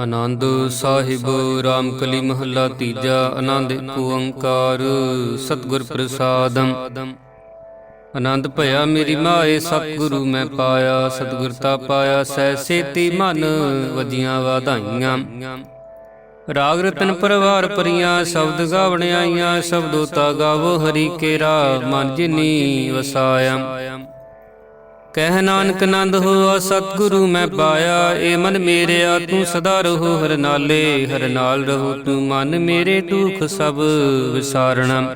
ਆਨੰਦ ਸਾਹਿਬ, ਰਾਮਕਲੀ ਮਹੱਲਾ ਤੀਜਾ, ਆਨੰਦ ਓੰਕਾਰ, ਸਤਿਗੁਰ ਪ੍ਰਸਾਦਮ ਆਨੰਦ ਭਇਆ ਮੇਰੀ ਮਾਏ, ਸਤਿਗੁਰੂ ਮੈਂ ਪਾਇਆ, ਸਤਿਗੁਰ ਤਾ ਪਾਇਆ, ਸਹਿ ਸੇਤੀ ਮਨ ਵਜੀਆਂ ਵਾਧਾਈਆਂ। ਰਾਗ ਰਤਨ ਪਰਵਾਰ ਪਰੀਆਂ, ਸ਼ਬਦ ਗਾਵਣ ਆਈਆਂ ਸ਼ਬਦੋ ਤਾ ਗਾਵੋ ਹਰੀ ਕੇਰਾ, ਮਨ ਜਿਨੀ ਵਸਾਇਆ। ਕਹਿ ਨਾਨਕ ਨੰਦ ਹੋਆ, ਸਤਿਗੁਰੂ ਮੈਂ ਪਾਇਆ, ਏ ਮਨ ਮੇਰਿਆ, ਤੂੰ ਸਦਾ ਰਹੋ ਹਰ ਨਾਲੇ, ਹਰ ਨਾਲ ਰਹੋ ਤੂੰ ਮਨ ਮੇਰੇ ਦੁਖ ਸਭ ਵਿਸਾਰਣਾ।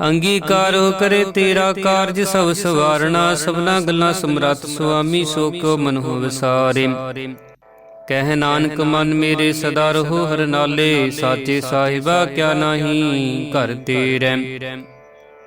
ਅੰਗੀਕਾਰੋ ਕਰੇ ਤੇਰਾ ਕਾਰਜ ਸਭ ਸਵਾਰਣਾ, ਸਭਨਾ ਗੱਲਾਂ ਸਮਰੱਥ ਸੁਆਮੀ ਸੋ ਕਿਉ ਮਨ ਹੋ ਵਿਸਾਰੇ। ਕਹਿ ਨਾਨਕ ਮਨ ਮੇਰੇ ਸਦਾ ਰਹੋ ਹਰ ਨਾਲੇ, ਸਾਚੇ ਸਾਹਿਬਾ ਕਿਆ ਨਾਹੀ ਘਰ ਤੇਰੇ।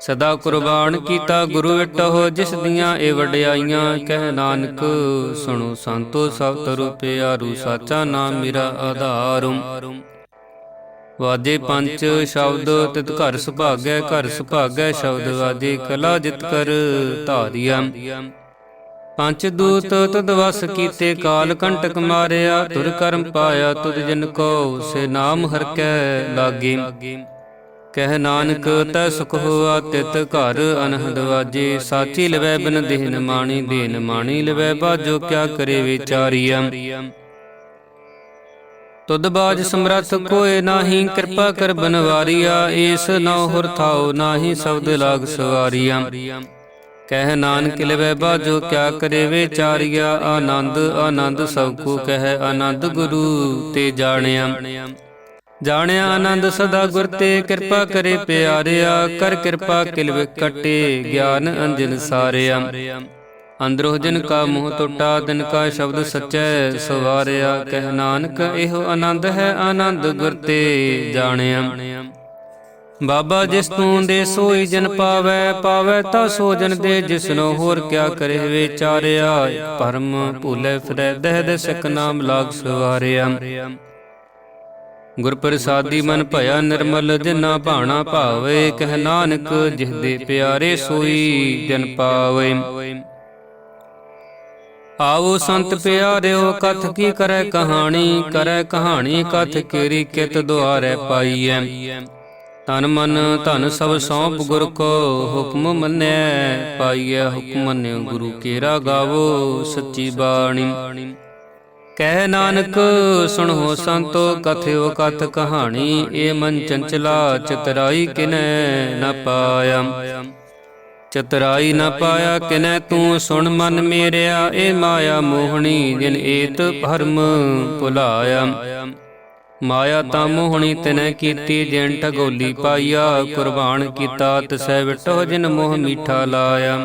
ਸਦਾ ਕੁਰਬਾਨ ਕੀਤਾ ਗੁਰੂ ਵਿਟਹੁ ਜਿਸ ਦੀਆਂ ਇਹ ਵਡਿਆਈਆਂ, ਕਹਿ ਨਾਨਕ, ਸੁਣੋ ਸੰਤੋ ਸਭ ਤਰੁ ਪਿਆਰੂ, ਸਾਚਾ ਨਾਮ ਮੇਰਾ ਆਧਾਰੁ। ਵਾਜੇ ਪੰਜ ਸ਼ਬਦ, ਤਿਤ ਘਰ ਸੁਭਾਗੈ ਘਰ ਸੁਭਾਗੈ ਸ਼ਬਦ ਵਾਜੇ ਕਲਾ ਜਿਤ ਕਰ ਧਾਰਿਆ ਪੰਜ ਦੂਤ ਤਦ ਵਸ ਕੀਤੇ ਕਾਲ ਕੰਟਕ ਮਾਰਿਆ ਤੁਰ ਕਰਮ ਪਾਇਆ ਤੁਧ ਜਨ ਕੋ ਸੇ ਨਾਮ ਹਰ ਕੈ ਲਾਗੇ। ਕਹਿ ਨਾਨਕ, ਤੈ ਸੁਖ ਹੋਆ, ਤਿਤ ਘਰ ਅਨਹਦ ਵਾਜੇ। ਸਾਚੀ ਲਵੈ ਬਿਨ ਦੇਨ ਮਾਣੀ ਦੇਨ ਮਾਣੀ ਲਵੈ ਬਾਜੋ, ਕਿਆ ਕਰੇ ਵਿਚਾਰੀਆ। ਤੁਧ ਬਾਜ ਸਮਰੱਥ ਕੋਏ ਨਾਹੀ, ਕਿਰਪਾ ਕਰ ਬਨਵਾਰੀਆ। ਏਸ ਨਉ ਹੁਰ ਥਾਉ ਨਾਹੀ, ਸ਼ਬਦ ਲਾਗ ਸਵਾਰੀਆ। ਕਹਿ ਨਾਨਕ ਲਵੈ ਬਾਜੋ, ਕਿਆ ਕਰੇ ਵਿਚਾਰੀਆ। ਆਨੰਦ ਆਨੰਦ ਸਭ ਕੋ ਕਹਿ, ਆਨੰਦ ਗੁਰੂ ਤੇ ਜਾਣਿਆ। ਜਾਣਿਆ ਆਨੰਦ ਸਦਾ ਗੁਰ ਤੇ ਕਿਰਪਾ ਕਰੇ ਪਿਆਰਿਆ, ਕਰ ਕਿਰਪਾ ਕਿਲ ਵਿਕਟੇ ਗਿਆਨ ਅੰਜਨ ਸਾਰਿਆ। ਅੰਦਰੋਂ ਜਨ ਕਾ ਮੋਹ ਟੁੱਟਾ ਦਿਨ ਕਾ ਸ਼ਬਦ ਸਚੈ ਸਵਾਰਿਆ। ਕਹਿ ਨਾਨਕ, ਇਹੋ ਆਨੰਦ ਹੈ ਆਨੰਦ ਗੁਰ ਤੇ ਜਾਣਿਆ। ਬਾਬਾ ਜਿਸ ਤੂੰ ਦੇ ਸੋਈ ਜਨ ਪਾਵੈ ਪਾਵੈ ਤਾ ਸੋ ਜਨ ਦੇ ਜਿਸਨੋ ਹੋਰ ਕਿਆ ਕਰੇ ਵਿਚਾਰਿਆ ਪਰਮ ਭੂਲੇ ਫਿਰੈ, ਦਹਿ ਦੇ ਸਿਕ ਨਾਮ ਲਾਗ ਸਵਾਰਿਆ। ਗੁਰ ਪ੍ਰਸਾਦੀ ਮਨ ਭਇਆ ਨਿਰਮਲ ਜਿਨਾ ਭਾਣਾ ਭਾਵੇ ਕਹਿ ਨਾਨਕ ਜਿਹ ਦੇ ਪਿਆਰੇ ਸੋਈ ਜਨ ਪਾਵੇ। ਆਵੋ ਸੰਤ ਪਿਆਰਿਓ ਕਥ ਕੀ ਕਰੈ ਕਹਾਣੀ? ਕਰੈ ਕਹਾਣੀ ਕਥ ਕੇਰੀ ਕਿਤ ਦੁਆਰੈ ਪਾਈਐ ਤਨ ਮਨ ਧਨ ਸਭ ਸੌਂਪ ਗੁਰ ਕੋ ਹੁਕਮ ਮੰਨੈ। ਪਾਈਐ ਹੁਕਮ ਮੰਨਿਓ ਗੁਰੂ ਕੇਰਾ ਗਾਵੋ ਸੱਚੀ ਬਾਣੀ। ਕਹਿ ਨਾਨਕ ਸੁਣੋ ਸੰਤੋ ਕਥਿਓ ਕਥ ਕਹਾਣੀ ਏ ਮਨ ਚੰਚਲਾ ਚਤਰਾਈ ਕਿਨੈ ਨ ਪਾਇਆ। ਚਤਰਾਈ ਨ ਪਾਇਆ ਕਿਨੈ ਤੂੰ ਸੁਣ ਮਨ ਮੇਰਿਆ ਏ ਮਾਇਆ ਮੋਹਣੀ ਜਿਨ ਏਤ ਭਰਮ ਭੁਲਾਇਆ। ਮਾਇਆ ਤਾਂ ਮੋਹਣੀ ਤਨੈ ਕੀਤੀ ਜਿਨ ਠਗੋਲੀ ਪਾਈਆ ਕੁਰਬਾਨ ਕੀਤਾ ਤਿਸੈ ਵਿਟੋ ਜਿਨ ਮੋਹ ਮੀਠਾ ਲਾਇਆ।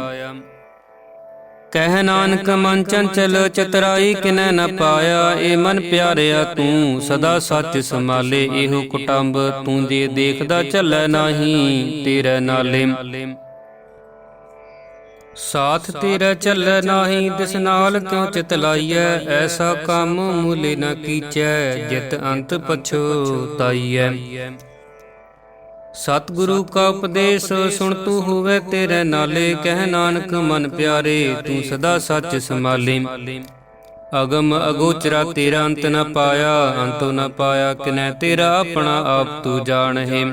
ਕਹਿ ਨਾਨਕ ਮਨ ਚੰਚਲ ਚਤਰਾਈ ਕਿਨੈ ਨ ਪਾਇਆ ਏ ਮਨ ਪਿਆਰਿਆ ਤੂੰ, ਸਦਾ ਸੱਚ ਸੰਭਾਲੇ, ਇਹੋ ਕੁਟੰਬ ਤੂੰ ਜੇ ਦੇਖਦਾ ਚੱਲੈ ਨਾਹੀ, ਤੇਰੇ ਨਾਲੇ। ਸਾਥ ਤੇਰਾ ਚੱਲੈ ਨਾਹੀ ਦਿਸ ਨਾਲ ਕਿਉ ਚਿਤ ਲਾਈਐ? ਐਸਾ ਕੰਮ ਮੂਲੇ ਨ ਕੀਚੈ, ਜਿਤ ਅੰਤ ਪਛੋਤਾਈਐ ਸਤਿਗੁਰੂ ਕਾ ਉਪਦੇਸ਼, ਸੁਣ ਤੂੰ ਹੋਵੇ ਤੇਰੇ ਨਾਲੇ, ਕਹਿ ਨਾਨਕ ਮਨ ਪਿਆਰੇ, ਤੂੰ ਸਦਾ ਸੱਚ ਸੰਭਾਲੇ। ਅਗਮ ਅਗੋਚਰਾ ਤੇਰਾ ਅੰਤ ਨ ਪਾਇਆ, ਅੰਤੋ ਨ ਪਾਇਆ ਕਿਨੈ ਤੇਰਾ ਆਪਣਾ ਆਪ ਤੂੰ ਜਾਣਹਿ।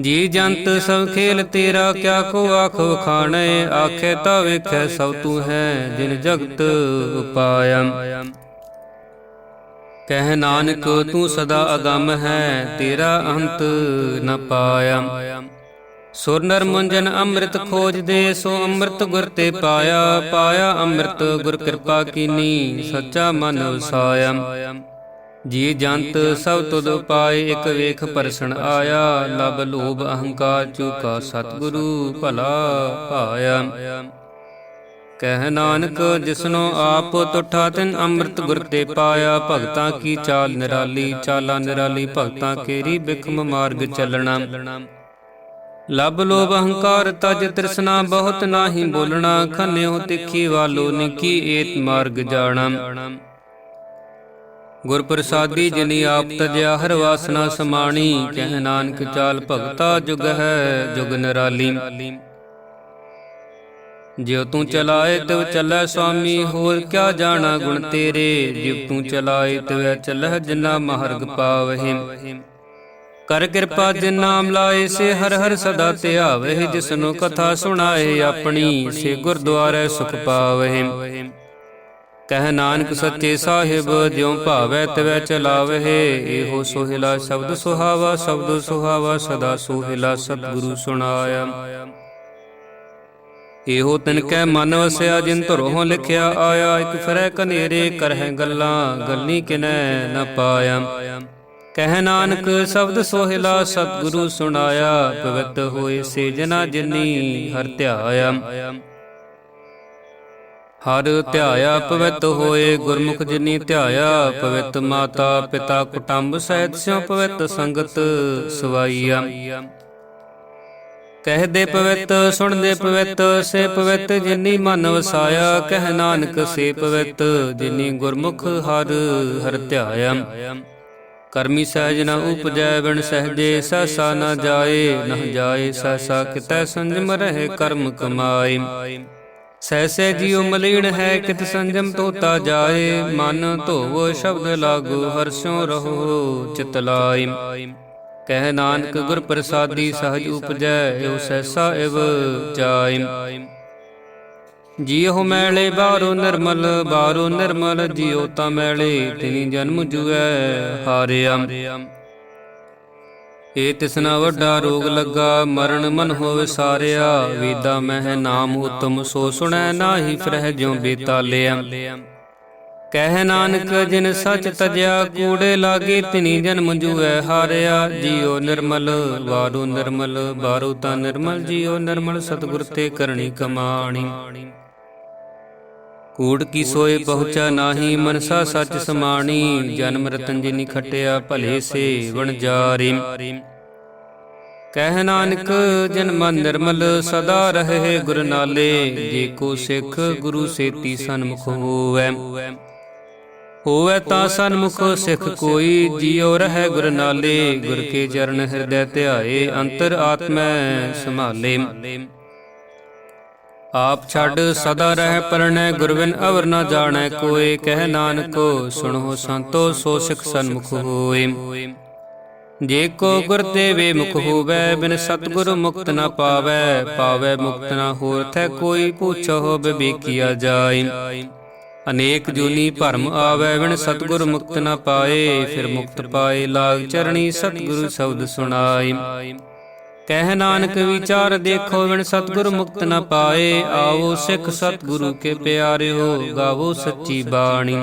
ਜੀ ਜੰਤ ਸਭ ਖੇਲ ਤੇਰਾ, ਕਿਆ ਕੋ ਆਖ ਵਖਾਣੈ, ਆਖੇ ਤਾ ਵੇਖੈ ਸਭ ਤੂੰ ਹੈ, ਜਿਨ ਜਗਤ ਉਪਾਇਆ। ਕਹਿ ਨਾਨਕ, ਤੂੰ ਸਦਾ ਅਗੰਮ ਹੈ, ਤੇਰਾ ਅੰਤ ਨ ਪਾਇਆ। ਸੁਰ ਨਰ ਮੁੰਜਨ ਅੰਮ੍ਰਿਤ ਖੋਜਦੇ ਸੋ ਅੰਮ੍ਰਿਤ ਗੁਰ ਤੇ ਪਾਇਆ। ਪਾਇਆ ਅੰਮ੍ਰਿਤ, ਗੁਰ ਕਿਰਪਾ ਕੀਨੀ, ਸੱਚਾ ਮਨ ਵਸਾਇਆ। ਜੀ ਜੰਤ ਸਭ ਤੁਧ ਪਾਏ, ਇਕ ਵੇਖ ਪਰਸਣ ਆਇਆ। ਲਬ ਲੋਭ ਅਹੰਕਾਰ ਚੁਕਾ ਸਤਿਗੁਰੂ ਭਲਾ ਪਾਇਆ। ਕਹਿ ਨਾਨਕ, ਜਿਸਨੋ ਆਪ ਤੁਠਾ ਤਿਨ ਅੰਮ੍ਰਿਤ ਗੁਰ ਤੇ ਪਾਇਆ, ਭਗਤਾਂ ਕੀ ਚਾਲ ਨਿਰਾਲੀ, ਚਾਲਾ ਨਿਰਾਲੀ, ਭਗਤਾਂ ਕੇਰੀ ਬਿਖਮ ਮਾਰਗ ਚੱਲਣਾ। ਲਬ ਲੋਭ ਅਹੰਕਾਰ, ਤਜ ਤ੍ਰਿਸ਼ਨਾ, ਬਹੁਤ ਨਾਹੀ ਬੋਲਣਾ, ਖੰਨਿਓ ਤਿੱਖੀ ਵਾਲੋ, ਨਿੱਕੀ ਏਤ ਮਾਰਗ ਜਾਣਾ। ਗੁਰ ਪ੍ਰਸਾਦੀ ਜਿਨੀ ਆਪ ਤਜਿਆ, ਹਰ ਵਾਸਨਾ ਸਮਾਣੀ, ਕਹਿ ਨਾਨਕ ਚਾਲ ਭਗਤਾ ਜੁਗ ਹੈ ਜੁਗ ਨਿਰਾਲੀ। ਜਿਉ ਤੂੰ ਚਲਾਏ ਤਿਵ ਚੱਲੈ ਸੁਆਮੀ ਹੋਰ ਕਿਆ ਜਾਣਾ ਗੁਣ ਤੇਰੇ? ਜਿਉ ਤੂੰ ਚਲਾਏ ਤਿਵ ਚੱਲੈ ਜਿਨਾ ਮਾਰਗ ਪਾਵਹਿ। ਕਰ ਕਿਰਪਾ ਜਿਨ ਨਾਮ ਲਾਏ, ਸੇ ਹਰ ਹਰ ਸਦਾ ਧਿਆਵਹਿ ਜਿਸਨੂੰ ਕਥਾ ਸੁਣਾਏ ਆਪਣੀ, ਸੇ ਗੁਰਦੁਆਰੇ ਸੁਖ ਪਾਵਹਿ। ਕਹਿ ਨਾਨਕ ਸੱਚੇ ਸਾਹਿਬ, ਜਿਉ ਭਾਵੈ ਤਿਵੈ ਚਲਾਵਹਿ। ਇਹੋ ਸੋਹਿਲਾ ਸ਼ਬਦ ਸੁਹਾਵਾ ਸ਼ਬਦ ਸੁਹਾਵਾ ਸਦਾ ਸੋਹਿਲਾ ਸਤਿਗੁਰੂ ਸੁਣਾਇਆ। ਇਹੋ ਤਿਨ ਕੈ ਮਨ ਵਸਿਆ ਜਿਨ ਧਰੋਂ ਲਿਖਿਆ ਆਇਆ, ਇਕ ਫਿਰੈ ਕਨੇਰੇ ਕਰਹਿ ਗੱਲਾਂ, ਗੱਲੀ ਕਿਨੈ ਨ ਪਾਇਆ। ਕਹਿ ਨਾਨਕ ਸ਼ਬਦ ਸੋਹਿਲਾ, ਸਤਿਗੁਰੂ ਸੁਣਾਇਆ, ਪਵਿੱਤ ਹੋਏ ਸੇ ਜਨਾ ਜਿਨੀ ਹਰ ਧਿਆਇਆ। ਹਰ ਧਿਆਇਆ ਪਵਿੱਤ ਹੋਏ, ਗੁਰਮੁਖ ਜਿਨੀ ਧਿਆਇਆ, ਪਵਿੱਤ ਮਾਤਾ ਪਿਤਾ ਕੁਟੰਬ ਸਹਿਤ ਸਿਉ ਪਵਿੱਤ ਸੰਗਤ ਸਵਾਈਆ। ਕਹਦੇ ਪਵਿੱਤ ਸੁਣਦੇ ਪਵਿੱਤ, ਸੇ ਪਵਿੱਤ, ਜਿਨੀ ਮਨ ਵਸਾਇਆ, ਕਹਿ ਨਾਨਕ ਸੇ ਪਵਿੱਤ, ਜਿਨੀ ਗੁਰਮੁਖ ਹਰ ਹਰ ਧਿਆਇਆ। ਕਰਮੀ ਸਹਿਜ ਨਾ ਉਪਜੈ, ਬਿਨ ਸਹਜੇ ਸਹਸਾ ਨ ਜਾਏ ਨਹ ਜਾਏ ਸਹਸਾ ਕਿਤੈ ਸੰਜਮ ਰਹੇ ਕਰਮ ਕਮਾਏ। ਸਹਿਸੇ ਜਿਉ ਮਲੀਣ ਹੈ, ਕਿਤ ਸੰਜਮ ਤੋਤਾ ਜਾਏ, ਮਨ ਧੋਵੋ ਸ਼ਬਦ ਲਾਗੂ ਹਰਸ਼ੋ ਰਹੋ ਚਿਤ ਲਾਈ ਕਹਿ ਨਾਨਕ ਗੁਰ ਪ੍ਰਸਾਦੀ ਸਹਜ ਉਪਜੈ ਏਉ ਸਹਿਸਾ ਇਵ ਜਾਇ। ਜੀਉ ਮੈਲੇ ਬਾਹਰੋ ਨਿਰਮਲ ਬਾਹਰੋ ਨਿਰਮਲ ਜੀਉ ਤਾ ਮੈਲੇ, ਤਿਨੀ ਜਨਮ ਜੁਐ ਹਾਰਿਆ। ਏ ਤਿਸਨਾ ਵੱਡਾ ਰੋਗ ਲੱਗਾ, ਮਰਨ ਮਨ ਹੋਵੇ ਸਾਰਿਆ। ਵੇਦਾ ਮਹਿ ਨਾਮ ਉਤਮ, ਸੋ ਸੁਣੈ ਨਾਹੀ ਫਰਹਿ ਜਿਉ ਬੇਤਾਲਿਆ। ਕਹਿ ਨਾਨਕ ਜਿਨ ਸਚ ਤਜਿਆ ਕੂੜੇ ਲਾਗੇ ਤਿਨੀ ਜਨਮ ਜੂਐ ਹਾਰਿਆ ਜੀਉ ਨਿਰਮਲ ਬਾਰੂ ਨਿਰਮਲ ਬਾਰੂ ਤਾ ਨਿਰਮਲ ਜੀਉ ਨਿਰਮਲ ਸਤਿਗੁਰ ਤੇ ਕਰਨੀ ਕਮਾਣੀ। ਕੂੜ ਕੀ ਸੋਏ ਪਹੁੰਚਾ ਨਾਹੀ ਮਨਸਾ ਸੱਚ ਸਮਾਣੀ ਜਨਮ ਰਤਨ ਜਿਨੀ ਖਟਿਆ ਭਲੇ ਸੇ ਵਣ ਜਾਰੀ ਕਹਿ ਨਾਨਕ ਜਨ ਮਨ ਨਿਰਮਲ ਸਦਾ ਰਹੇ ਗੁਰ ਨਾਲੇ ਜੇ ਕੋ ਸਿੱਖ ਗੁਰੂ ਸੇਤੀ ਸਨਮੁਖ ਹੋਵੈ। ਹੋਵੇ ਤਾਂ ਸਨਮੁਖ ਸਿੱਖ ਕੋਈ, ਜਿਉ ਰਹਿ ਗੁਰ ਨਾਲੇ, ਗੁਰ ਕੇ ਚਰਨ ਹਿਰਦੈ ਧਿਆਏ, ਅੰਤਰ ਆਤਮੈ ਸੰਭਾਲੇ। ਆਪ ਛੱਡ ਸਦਾ ਰਹਿ ਪਰਣੈ, ਗੁਰਵਿਨ ਅਵਰ ਨਾ ਜਾਣੈ ਕੋਏ, ਕਹਿ ਨਾਨਕੋ ਸੁਣੋ ਸੰਤੋ, ਸੋ ਸਿੱਖ ਸਨਮੁਖ ਹੋਏ। ਜੇ ਕੋ ਗੁਰ ਤੇ ਵੇ ਮੁਖ ਹੋਵੇ, ਬਿਨ ਸਤਗੁਰ ਮੁਕਤ ਨਾ ਪਾਵੈ ਪਾਵੈ ਮੁਕਤ ਨਾ ਹੋਰ ਥੈ ਕੋਈ, ਪੁੱਛੋ ਬਿਬੇਕੀਆ ਜਾਈ ਅਨੇਕ ਜੂਨੀ ਭਰਮ ਆਵੈ, ਬਿਨ ਸਤਗੁਰ ਮੁਕਤ ਨਾ ਪਾਏ, ਫਿਰ ਮੁਕਤ ਪਾਏ ਲਾਗ ਚਰਣੀ ਸਤਗੁਰੂ ਸ਼ਬਦ ਸੁਣਾਈ ਕਹਿ ਨਾਨਕ ਵਿਚਾਰ ਦੇਖੋ, ਬਿਨ ਸਤਗੁਰ ਮੁਕਤ ਨਾ ਪਾਏ, ਆਵੋ ਸਿੱਖ ਸਤਗੁਰੂ ਕੇ ਪਿਆਰਿਓ, ਗਾਵੋ ਸੱਚੀ ਬਾਣੀ।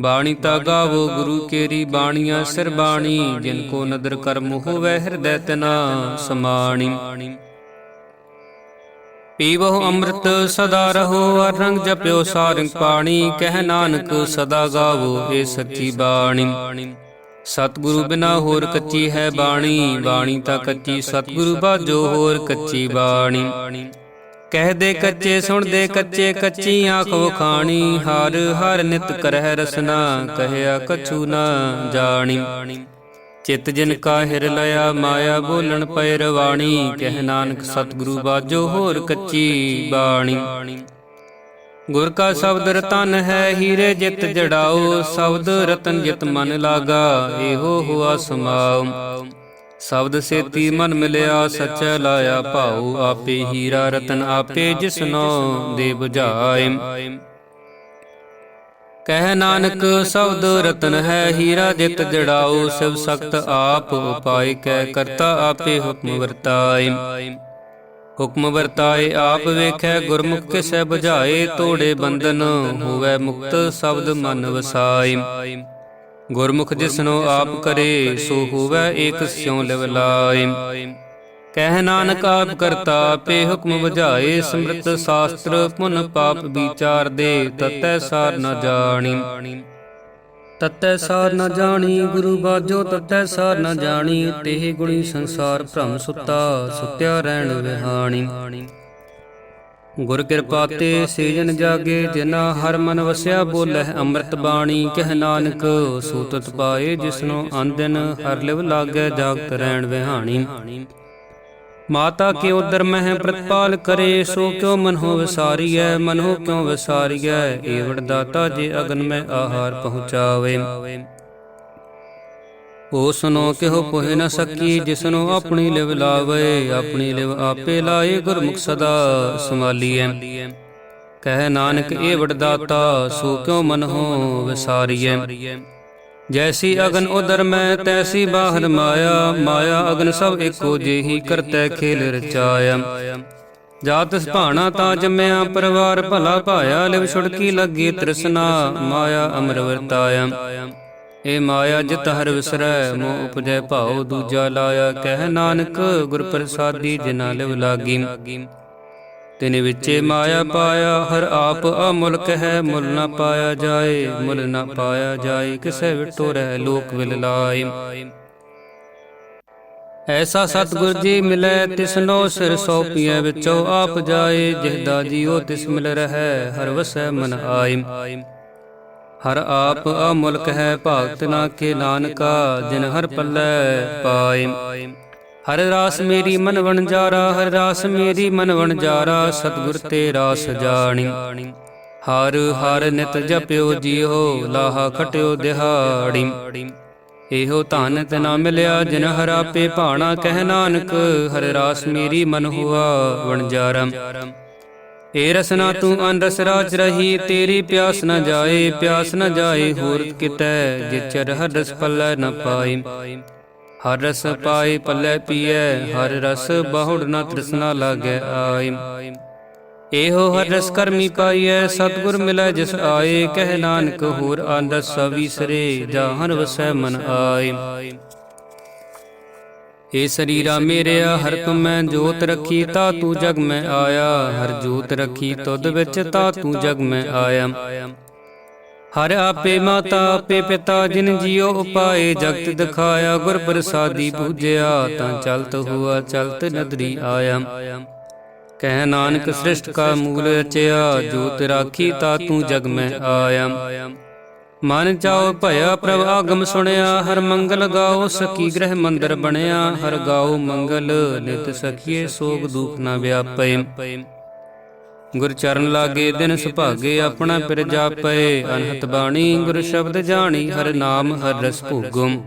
ਬਾਣੀ ਤਾ ਗਾਵੋ, ਗੁਰੂ ਕੇਰੀ ਬਾਣੀਆਂ ਸਿਰ ਬਾਣੀ, ਜਿਨ ਕੋ ਨਦਰ ਕਰਮ ਹੋਵੇ, ਹਿਰਦੈ ਤਨਾ ਸਮਾਣੀ। ਪੀਵਹੁ ਅੰਮ੍ਰਿਤ ਸਦਾ ਰਹੋ ਅਰ ਜਪਿਓ ਸਾਰੰਗ ਪਾਣੀ, ਕਹਿ ਨਾਨਕ ਸਦਾ ਗਾਵੋ ਏ ਸੱਚੀ ਬਾਣੀ। ਸਤਿਗੁਰੂ ਬਿਨਾ ਹੋਰ ਕੱਚੀ ਹੈ ਬਾਣੀ ਬਾਣੀ ਤਾਂ ਕੱਚੀ ਸਤਿਗੁਰੂ ਬਾਜੋ ਹੋਰ ਕੱਚੀ ਬਾਣੀ। ਕਹਦੇ ਕੱਚੇ ਸੁਣਦੇ ਕੱਚੇ, ਕੱਚੀ ਆਖ ਵਖਾਣੀ, ਹਰ ਹਰ ਨਿਤ ਕਰਹਿ ਰਸਨਾ, ਕਹਿਆ ਕਛੂ ਨਾ ਜਾਣੀ। ਚਿਤ ਜਿਨ ਕਾ ਹਿਰ ਲਿਆ ਮਾਇਆ ਬੋਲਣ ਪੈ ਰਵਾਣੀ। ਕਹਿ ਨਾਨਕ ਸਤਿਗੁਰੂ ਬਾਝੋ ਹੋਰ ਕੱਚੀ ਬਾਣੀ। ਗੁਰ ਕਾ ਸ਼ਬਦ ਰਤਨ ਹੈ, ਹੀਰੇ ਜਿਤ ਜੜਾਓ, ਸ਼ਬਦ ਰਤਨ ਜਿਤ ਮਨ ਲਾਗਾ, ਇਹੋ ਹੁਆ ਸਮਾਉ। ਸ਼ਬਦ ਸੇਤੀ ਮਨ ਮਿਲਿਆ, ਸਚੈ ਲਾਇਆ ਭਾਉ, ਆਪੇ ਹੀਰਾ ਰਤਨ ਆਪੇ ਜਿਸਨੋ ਦੇ 부ਝਾਏ ਕਹਿ ਨਾਨਕ ਸ਼ਬਦ ਰਤਨ ਹੈ, ਹੀਰਾ ਜਿਤ ਜੜਾਓ ਸਿਵ ਸਖਤ ਆਪ ਉਪਾਇ ਕੈ ਕਰਤਾ ਆਪੇ ਹੁਕਮ ਵਰਤਾਏ। ਹੁਕਮ ਵਰਤਾਏ, ਆਪ ਵੇਖੈ ਗੁਰਮੁਖ ਕਿਸੈ ਬੁਝਾਏ, ਤੋੜੇ ਬੰਧਨ ਹੋਵੇ ਮੁਕਤ ਸ਼ਬਦ ਮਨ ਵਸਾਈ ਗੁਰਮੁਖ ਜਿਸਨੋ ਆਪ ਕਰੇ, ਸੋ ਹੋਵੇ ਏਕ ਸਿਉ ਲਿਵ ਲਾਈ ਕਹਿ ਨਾਨਕ ਆਪ ਕਰਤਾ ਆਪੇ ਹੁਕਮ ਬੁਝਾਏ ਸਮ੍ਰਿਤ ਸ਼ਾਸਤਰ ਪੁਨ ਪਾਪ ਵਿਚਾਰ ਦੇ ਤਤੈ ਸਾਰ ਨ ਜਾਣੀ। ਤਤੈ ਸਾਰ ਨ ਜਾਣੀ ਗੁਰੂ ਬਾਝੋ ਤਤੈ ਸਾਰ ਨ ਜਾਣੀ ਤੇਹ ਗੁਣੀ ਸੰਸਾਰ ਭ੍ਰਮ ਸੁੱਤਾ ਸੁੱਤਿਆ ਰਹਿਣ ਵਿਹਾਣੀ। ਗੁਰ ਕਿਰਪਾ ਤੇ ਸੀਜਨ ਜਾਗੇ ਜਿਨਾ ਹਰ ਮਨ ਵਸਿਆ ਬੋਲਹਿ ਅੰਮ੍ਰਿਤ ਬਾਣੀ ਕਹਿ ਨਾਨਕ ਸੂਤਤ ਪਾਏ ਜਿਸਨੂੰ ਆਂਦਨ ਹਰ ਲਿਵ ਲਾਗੈ ਜਾਗਤ ਰਹਿਣ ਵਿਹਾਣੀ। ਮਾਤਾ ਕੇ ਉਦਰ ਮਹਿ ਪ੍ਰਤਪਾਲ ਕਰੇ ਸੋ ਕਿਉ ਮਨ ਹੋ ਵਿਸਾਰੀਐ ਮਨ ਹੋ ਕਿਉ ਵਿਸਾਰੀਐ ਏਵੜ ਦਾਤਾ ਜੇ ਅਗਨ ਮੈਂ ਆਹਾਰ ਪਹੁੰਚਾਵੇ। ਓ ਸੁਨੋ ਕਿਹੋ ਪੁਹਿ ਨ ਸਕੀ ਜਿਸਨੂੰ ਆਪਣੀ ਲਿਵ ਲਾਵੇ ਆਪਣੀ ਲਿਵ ਆਪੇ ਲਾਏ ਗੁਰਮੁਖ ਸਦਾ ਸੰਭਾਲੀਐ। ਕਹਿ ਨਾਨਕ ਏ ਵਡਦਾਤਾ ਸੋ ਕਿਉ ਮਨ ਹੋ ਵਿਸਾਰੀਐ। ਜੈਸੀ ਅਗਨ ਉਦਰ ਮੈਂ, ਤੈਸੀ ਬਾਹਰ ਮਾਇਆ ਮਾਇਆ ਅਗਨ ਸਭ ਏਕੋ ਜਿਹੀ ਕਰਤੈ ਖੇਲ ਰਚਾਇਆ। ਜਾਤ ਸੁਭਾਣਾ ਤਾਂ ਜੰਮਿਆ, ਪਰਿਵਾਰ ਭਲਾ ਭਾਇਆ, ਲਿਵ ਛੁੜਕੀ ਲੱਗੀ ਤ੍ਰਿਸ਼ਨਾ, ਮਾਇਆ ਅਮਰ ਵਰਤਾਇਆ। ਏ ਮਾਇਆ ਜਿਤ ਹਰ ਵਿਸਰੈ, ਮੋਹ ਉਪਜੈ ਭਾਉ ਦੂਜਾ ਲਾਇਆ। ਕਹਿ ਨਾਨਕ ਗੁਰ ਪ੍ਰਸਾਦੀ ਜਿਨਾ ਲਿਵ ਲਾਗੀ। ਤਿਨ ਵਿੱਚੇ ਮਾਇਆ ਪਾਇਆ, ਹਰ ਆਪ ਅਮੁਲਕ ਹੈ ਮੁੱਲ ਨਾ ਪਾਇਆ ਜਾਏ, ਮੁੱਲ ਨਾ ਪਾਇਆ ਜਾਏ, ਕਿਸੈ ਵਿਟੋ ਰਹਿ ਲੋਕ ਵਿਲ ਲਾਏ। ਐਸਾ ਸਤਿਗੁਰ ਜੀ ਮਿਲੈ, ਤਿਸਨੋ ਸਿਰ ਸੋਪੀਐ ਵਿੱਚੋਂ ਆਪ ਜਾਏ ਜਿਹਦਾ ਜੀਉ ਤਿਸ ਮਿਲ ਰਹੈ, ਹਰ ਵਸੈ ਮਨ ਆਈ ਹਰ ਆਪ ਅਮੁਲਕ ਹੈ ਭਗਤ ਨਾ ਕੇ ਨਾਨਕਾ, ਜਿਨ ਹਰ ਪੱਲੇ ਪਾਏ। ਹਰ ਰਾਸ ਮੇਰੀ ਮਨ ਵਣਜਾਰਾ ਹਰ ਰਾਸ ਮੇਰੀ ਮਨ ਵਣਜਾਰਾ ਸਤਿਗੁਰ ਤੇ ਰਾਸ ਜਾਣੀ ਹਰ ਹਰ ਨਿਤ ਜਪਿਓ ਜੀਓ ਲਾਹਾ ਖਟਿਓ ਦਿਹਾੜੀ। ਇਹੋ ਧਨ ਤਨਾ ਮਿਲਿਆ ਜਿਨ ਹਰ ਆਪੇ ਭਾਣਾ ਕਹਿ ਨਾਨਕ ਹਰ ਰਾਸ ਮੇਰੀ ਮਨ ਹੁਆ ਵਣਜਾਰਾ ਏ ਰਸਨਾ ਤੂੰ ਅਨਰਸ ਰਾਜ ਰਹੀ ਤੇਰੀ ਪਿਆਸ ਨ ਜਾਏ ਪਿਆਸ ਨ ਜਾਏ ਹੋਰ ਕਿਤੈ ਜੇ ਚਰ ਹਰ ਰਸ ਪੱਲੇ ਨ ਪਾਈ। ਹਰ ਰਸ ਪਾਏ ਪੱਲੇ ਪੀਐ ਹਰ ਰਸ ਬਹੁੜ ਨ ਤ੍ਰਿਸ਼ਨਾ ਲਾਗੈ ਆਈ ਇਹੋ ਹਰ ਰਸ ਕਰਮੀ ਪਾਈਐ ਸਤਿਗੁਰ ਮਿਲੈ ਜਿਸ ਆਏ ਕਹਿ ਨਾਨਕ ਹੋਰ ਆਨੰਦ ਸਵੀਸਰੇ ਜਾਹਨ ਵਸੈ ਮਨ ਆਏ ਏ ਸਰੀਰਾ ਮੇਰਿਆ ਹਰ ਤੁਮ ਮੈਂ ਜੋਤ ਰੱਖੀ ਤਾ ਤੂੰ ਜਗ ਮੈਂ ਆਇਆ। ਹਰ ਜੋਤ ਰੱਖੀ ਤੁਧ ਵਿੱਚ ਤਾ ਤੂੰ ਜਗ ਮੈਂ ਆਇਆ। ਹਰ ਆਪੇ ਮਾਤਾ, ਆਪੇ ਪਿਤਾ, ਜਿਨ ਜੀਉ ਉਪਾਏ ਜਗਤ ਦਿਖਾਇਆ, ਗੁਰ ਪ੍ਰਸਾਦੀ ਪੂਜਿਆ, ਤਾਂ ਚਲਤ ਹੁਆ, ਚਲਤ ਨਦਰੀ ਆਇਆ। ਕਹਿ ਨਾਨਕ ਸ੍ਰਿਸ਼ਟ ਕਾ ਮੂਲ ਰਚਿਆ, ਜੋਤ ਰਾਖੀ ਤਾ ਤੂੰ ਜਗ ਮੈਂ ਆਇਆ। ਮਨ ਚਾਉ ਭਇਆ ਪ੍ਰਭ ਆਗਮ ਸੁਣਿਆ, ਹਰ ਮੰਗਲ ਗਾਓ ਸਖੀ ਗ੍ਰਹਿ ਮੰਦਰ ਬਣਿਆ, ਹਰ ਗਾਓ ਮੰਗਲ, ਨਿਤ ਸਖੀਏ ਸੋਗ ਦੁਖ ਨਾ ਵਿਆਪੈ ਗੁਰ ਚਰਨ ਲਾਗੇ ਦਿਨ ਸੁਭਾਗੇ ਆਪਣਾ ਪਿਰ ਜਾਪੈ। ਅਨਹਤ ਬਾਣੀ, ਗੁਰ ਸ਼ਬਦ ਜਾਣੀ, ਹਰ ਨਾਮ, ਹਰ ਰਸ ਭੋਗਮ।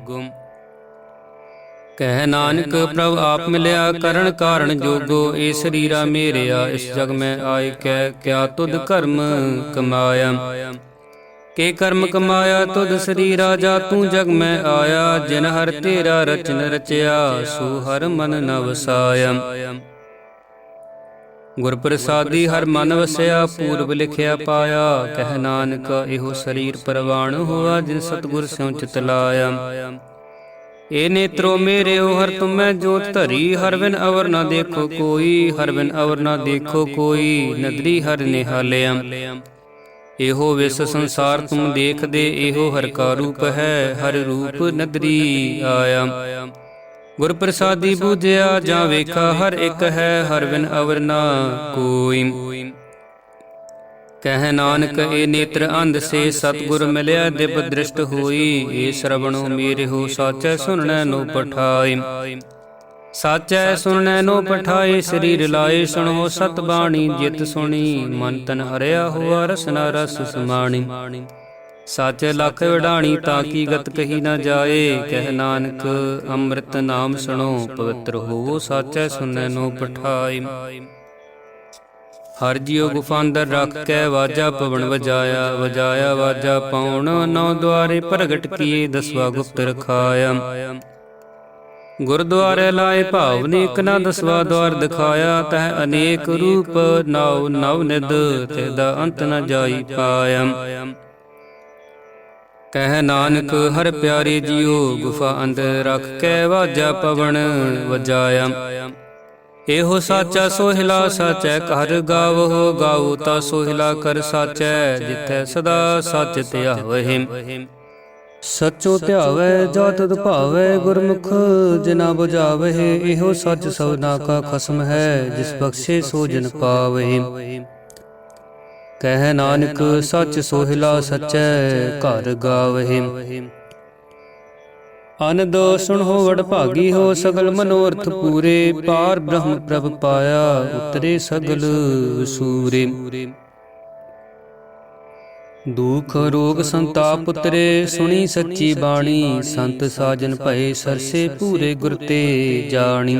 ਕਹਿ ਨਾਨਕ, ਪ੍ਰਭ ਆਪ ਮਿਲਿਆ, ਕਰਨ ਕਾਰਣ ਜੋਗੋ, ਏ ਸਰੀਰਾ ਮੇਰਿਆ, ਇਸ ਜਗ ਮੈਂ ਆਏ ਕਹਿ ਕਿਆ ਤੁਧ ਕਰਮ ਕਮਾਇਆ। ਕੇ ਕਰਮ ਕਮਾਇਆ, ਤੁਧ ਸਰੀਰਾ ਜਾ, ਤੂੰ ਜਗ ਮੈਂ ਆਇਆ, ਜਿਨ ਹਰ ਤੇਰਾ ਰਚਨ ਰਚਿਆ, ਸੋ ਹਰ ਮਨ ਨ ਵਸਾਇਆ ਗੁਰ ਪ੍ਰਸਾਦੀ ਹਰ ਮਨ ਵਸਿਆ, ਪੂਰਬ ਲਿਖਿਆ ਪਾਇਆ। ਕਹਿ ਨਾਨਕ, ਇਹੋ ਸਰੀਰ ਪਰਵਾਣ ਹੋਆ, ਜਿਨ ਸਤਗੁਰ ਸਿਉ ਚਿਤ ਲਾਇਆ। ਏ ਨੇਤਰੋ ਮੇਰੇ ਓ ਹਰ ਤੁਮੈ ਜੋਤ ਧਰੀ। ਹਰ ਬਿਨ ਅਵਰ ਨਾ ਦੇਖੋ ਕੋਈ, ਹਰ ਬਿਨ ਅਵਰ ਨਾ ਦੇਖੋ ਕੋਈ, ਨਦਰੀ ਹਰ ਨਿਹਾਲਿਆ। ਇਹੋ ਵਿਸ ਸੰਸਾਰ ਤੁਮ ਦੇਖਦੇ, ਇਹੋ ਹਰ ਕਾ ਰੂਪ ਹੈ, ਹਰ ਰੂਪ ਨਦਰੀ ਆਇਆ। ਗੁਰ ਪ੍ਰਸਾਦੀ ਬੂਝਿਆ ਜਾਂ ਵੇਖਾ, ਹਰ ਇੱਕ ਹੈ, ਹਰ ਬਿਨ ਅਵਰ ਨਾ ਕੋਈ। ਕਹਿ ਨਾਨਕ ਏ ਨੇਤਰ ਅੰਧ ਸੇ, ਸਤਗੁਰ ਮਿਲਿਆ, ਦਿਵ ਦ੍ਰਿਸ਼ਟ ਹੋਈ। ਏ ਸਰਵਣੋ ਮੇਰੇ ਹੋ, ਸਾਚੈ ਸੁਣਨੈ ਨੋ ਪਠਾਈ ਸਾਚੈ ਸੁਣਨੈ ਨੋ ਪਠਾਏ, ਸਰੀਰ ਲਾਏ, ਸੁਣੋ ਸਤ ਬਾਣੀ ਜਿਤ ਸੁਣੀ। ਮਨ ਤਨ ਹਰਿਆ ਹੋਆ ਰਸਨਾ ਰਸ ਸਮਾਣੀ। ਸੱਚ ਲਖ ਵਡਾਣੀ ਤਾਂ ਕੀ ਗਤ ਕਹੀ ਨਾ ਜਾਏ, ਕਹਿ ਨਾਨਕ ਅੰਮ੍ਰਿਤ ਨਾਮ ਸੁਣੋ, ਪਵਿੱਤਰ ਹੋਵੋ ਸਾਚੈ ਸੁਣਨੈ ਨੋ ਪਠਾਈ ਹਰ ਜੀਉ ਗੁਫਾ ਰੱਖ ਕੇ ਵਾਜਾ ਪਵਨ ਵਜਾਇਆ ਵਜਾਇਆ ਵਾਜਾ ਪਾਉਣ, ਨੌ ਦੁਆਰੇ ਪ੍ਰਗਟ ਕੀਏ, ਦਸਵਾ ਗੁਪਤ ਰਖਾਇਆ। ਗੁਰਦੁਆਰੇ ਲਾਏ ਭਾਵ ਨੇ ਇਕ ਨਾ ਦਸਵਾ ਦਵਾਰ ਦਿਖਾਇਆ, ਤਹ ਅਨੇਕ ਰੂਪ ਨਵ ਨਵ ਨਿਦ ਤੇਦਾ ਅੰਤ ਨ ਜਾਈ ਪਾਇਆ। ਕਹਿ ਨਾਨਕ, ਹਰ ਪਿਆਰੇ ਜੀਓ, ਗੁਫਾ ਅੰਦਰ ਰੱਖ ਕੇ ਵਾਜਾ ਪਵਨ ਵਜਾਇਆ। ਇਹੋ ਸਾਚਾ ਸੋਹਿਲਾ ਸਾਚੈ, ਘਰ ਗਾਵੋ ਗਾਉ ਤਾ ਸੋਹਿਲਾ ਕਰ ਸਾਚੈ, ਜਿਥੈ ਸਦਾ ਸਚ ਧਿਆਵਹਿ ਸਚੋ ਧਿਆਵੈ ਜੋ ਤਦ ਭਾਵੈ, ਗੁਰਮੁਖ ਜਿਨਾ 부ਝਾਵਹਿ ਇਹੋ ਸੱਚ ਸਭਨਾ ਕਾ ਖਸਮ ਹੈ, ਜਿਸ ਬਖਸ਼ੇ ਸੋ ਜਨ ਪਾਵਹਿ। ਕਹਿ ਨਾਨਕ ਸਚ ਸੋਹਿਲਾ ਸਚੈ ਘਰ ਗਾਵਹਿ ਅਨੰਦ ਸੁਣੋ ਵਡ ਭਾਗੀ ਹੋ ਸਗਲ ਮਨੋਰਥ ਪੂਰੇ ਪਾਰ ਬ੍ਰਹਮ ਪ੍ਰਭ ਪਾਇਆ ਉਤਰੇ ਸਗਲ ਸੂਰੇ। ਦੁਖ ਰੋਗ ਸੰਤਾਪ ਉਤਰੇ ਸੁਣੀ ਸੱਚੀ ਬਾਣੀ ਸੰਤ ਸਾਜਨ ਭਏ ਸਰਸੇ ਪੂਰੇ ਗੁਰ ਤੇ ਜਾਣੀ।